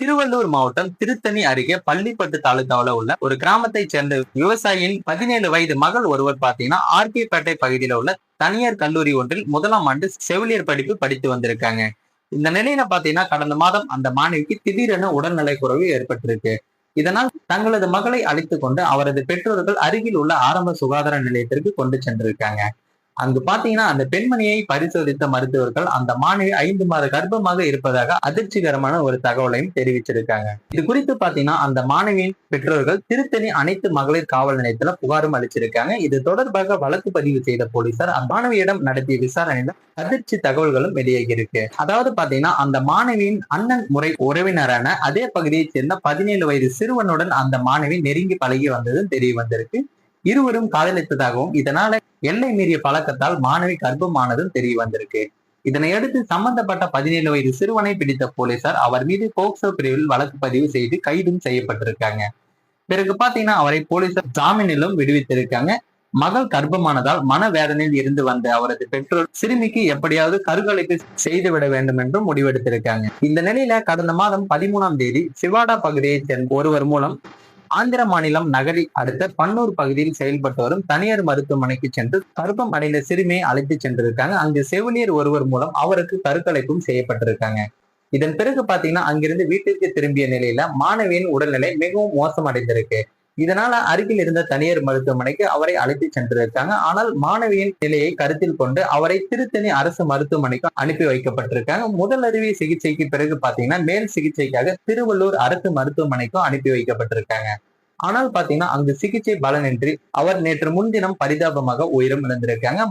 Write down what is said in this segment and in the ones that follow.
திருவள்ளூர் மாவட்டம் திருத்தணி அருகே பள்ளிப்பட்டு தாலுகாவில் உள்ள ஒரு கிராமத்தை சேர்ந்த விவசாயியின் பதினேழு வயது மகள் ஒருவர் பார்த்தீங்கன்னா ஆர்கே பகுதியில் பகுதியில உள்ள தனியார் கல்லூரி ஒன்றில் முதலாம் ஆண்டு செவிலியர் படிப்பு படித்து வந்திருக்காங்க. இந்த நிலையில பாத்தீங்கன்னா கடந்த மாதம் அந்த மாணவிக்கு திடீரென உடல்நலை குறைவு ஏற்பட்டிருக்கு. இதனால் தங்களது மகளை அழைத்து கொண்டு அவரது பெற்றோர்கள் அருகில் உள்ள ஆரம்ப சுகாதார நிலையத்திற்கு கொண்டு சென்றிருக்காங்க. அங்கு பாத்தீங்கன்னா அந்த பெண்மணியை பரிசோதித்த மருத்துவர்கள் அந்த மாணவி ஐந்து மாத கர்ப்பமாக இருப்பதாக அதிர்ச்சிகரமான ஒரு தகவலையும் தெரிவிச்சிருக்காங்க. இது குறித்து பாத்தீங்கன்னா அந்த மாணவியின் பெற்றோர்கள் திருத்தணி அனைத்து மகளிர் காவல் நிலையத்துல புகாரும் அளிச்சிருக்காங்க. இது தொடர்பாக வழக்கு பதிவு செய்த போலீசார் அந்த மாணவியிடம் நடத்திய விசாரணையில அதிர்ச்சி தகவல்களும் வெளியாகியிருக்கு. அதாவது பாத்தீங்கன்னா அந்த மாணவியின் அண்ணன் முறை உறவினரான அதே பகுதியைச் சேர்ந்த பதினேழு வயது சிறுவனுடன் அந்த மாணவி நெருங்கி பழகி வந்ததும் தெரிய வந்திருக்கு. இருவரும் காதலித்ததாகவும் இதனால எல்லை மீறிய பழக்கத்தால் மாணவி கர்ப்பமானதும் தெரிய வந்திருக்கு. இதனையடுத்து சம்பந்தப்பட்ட பதினேழு வயது சிறுவனை பிடித்த போலீசார் அவர் மீது போக்சோ பிரிவில் வழக்கு பதிவு செய்து கைதும் செய்யப்பட்டிருக்காங்க. பிறகு பாத்தீங்கன்னா அவரை போலீசார் ஜாமீனிலும் விடுவித்திருக்காங்க. மகள் கர்ப்பமானதால் மனவேதனையில் இருந்து வந்த அவரது பெற்றோர் சிறுமிக்கு எப்படியாவது கருக்கலைப்பு செய்துவிட வேண்டும் என்றும் முடிவெடுத்திருக்காங்க. இந்த நிலையில கடந்த மாதம் பதிமூணாம் தேதி சிவாடா பகுதியைச் சேர்ந்த ஒருவர் மூலம் ஆந்திர மாநிலம் நகரில் அடுத்த பன்னூர் பகுதியில் செயல்பட்டு வரும் தனியார் மருத்துவமனைக்கு சென்று கருப்பம் அடைந்த சிறுமியை அழைத்து சென்றிருக்காங்க. அங்கு செவிலியர் ஒருவர் மூலம் அவருக்கு கருக்கலைப்பும் செய்யப்பட்டிருக்காங்க. இதன் பிறகு பாத்தீங்கன்னா அங்கிருந்து வீட்டிற்கு திரும்பிய நிலையில மாணவியின் உடல்நிலை மிகவும் மோசமடைந்திருக்கு. இதனால அருகில் இருந்த தனியார் மருத்துவமனைக்கு அவரை அழைத்து சென்றிருக்காங்க. ஆனால் மாணவியின் நிலையை கருத்தில் கொண்டு அவரை திருத்தணி அரசு மருத்துவமனைக்கு அனுப்பி வைக்கப்பட்டிருக்காங்க. முதல் அறுவை சிகிச்சைக்கு பிறகு பாத்தீங்கன்னா மேல் சிகிச்சைக்காக திருவள்ளூர் அரசு மருத்துவமனைக்கும் அனுப்பி வைக்கப்பட்டிருக்காங்க. ஆனால் பாத்தீங்கன்னா அங்கு சிகிச்சை பலனின்றி அவர் நேற்று முன்தினம் பரிதாபமாக உயிரும் இழந்திருக்காங்க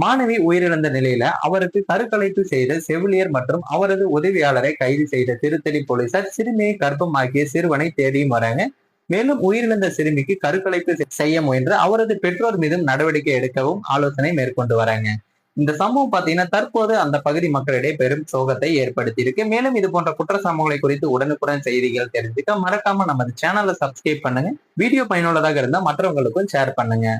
மாணவி உயிரிழந்த நிலையில அவருக்கு கருக்கலைப்பு செய்த செவிலியர் மற்றும் அவரது உதவியாளரை கைது செய்த திருத்தணி போலீசார் சிறுமியை கர்ப்பமாக்கிய சிறுவனை தேடியும் வராங்க. மேலும் உயிரிழந்த சிறுமிக்கு கருக்கலைப்பு செய்ய முயன்று அவரது பெற்றோர் மீதும் நடவடிக்கை எடுக்கவும் ஆலோசனை மேற்கொண்டு வராங்க. இந்த சம்பவம் பாத்தீங்கன்னா தற்போது அந்த பகுதி மக்களிடையே பெரும் சோகத்தை ஏற்படுத்தி இருக்கு மேலும் இது போன்ற குற்ற சம்பவங்களை குறித்து உடனுக்குடன் செய்திகள் தெரிஞ்சுக்க மறக்காம நமது சேனலை சப்ஸ்கிரைப் பண்ணுங்க. வீடியோ பயனுள்ளதாக இருந்தா மற்றவங்களுக்கும் ஷேர் பண்ணுங்க.